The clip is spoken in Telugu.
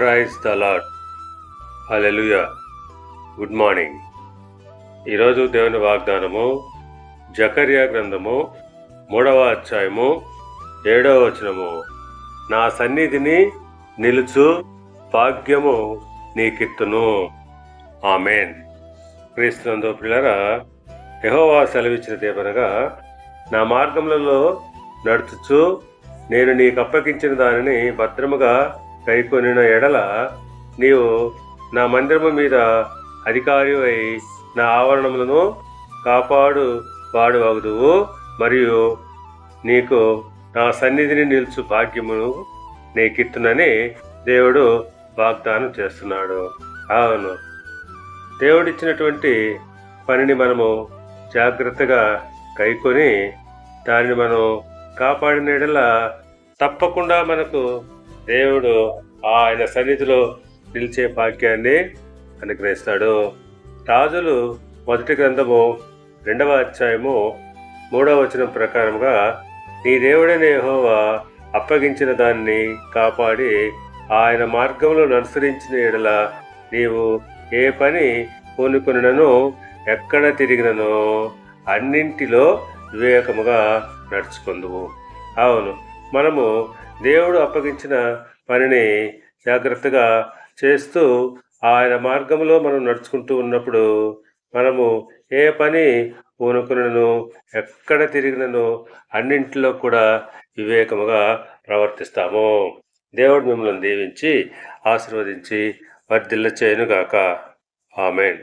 Praise the Lord good morning ఈరోజు దేవుని వాగ్దానము జకర్యా గ్రంథము మూడవ అధ్యాయము ఏడవ వచనము. నా సన్నిధిని నిలుచు భాగ్యము నీకిత్తును. ఆమెన్. క్రీస్తునందు పిల్లరా యహోవా సెలవిచ్చిన దేవనగా నా మార్గములలో నడుచుచు నేను నీకు అప్పగించిన దానిని భద్రముగా కైకొనిన ఎడల నీవు నా మందిరము మీద అధికారి అయి నా ఆవరణములను కాపాడు వాడు మరియు నీకు నా సన్నిధిని నిలుచు భాగ్యమును నీకిత్తునని దేవుడు వాగ్దానం చేస్తున్నాడు. అవును. దేవుడిచ్చినటువంటి పనిని మనము జాగ్రత్తగా కైకొని దానిని మనం కాపాడిన ఎడల తప్పకుండా మనకు దేవుడు ఆయన సన్నిధిలో నిలిచే భాగ్యాన్ని అనుగ్రహిస్తాడు. రాజులు మొదటి గ్రంథము రెండవ అధ్యాయము మూడవ వచనం ప్రకారంగా నీ దేవుడైన యెహోవా అప్పగించిన దాన్ని కాపాడి ఆయన మార్గంలో అనుసరించిన ఎడల నీవు ఏ పని పూనుకునను ఎక్కడ తిరిగినను అన్నింటిలో వివేకముగా నడుచుకుందువు. అవును మనము దేవుడు అప్పగించిన పనిని జాగ్రత్తగా చేస్తూ ఆయన మార్గంలో మనం నడుచుకుంటూ ఉన్నప్పుడు మనము ఏ పని పూనుకునను ఎక్కడ తిరిగినను అన్నింటిలో కూడా వివేకముగా ప్రవర్తిస్తాము. దేవుడు మిమ్మల్ని దీవించి ఆశీర్వదించి వర్ధిల్ల చేయనుగాక ఆమెన్.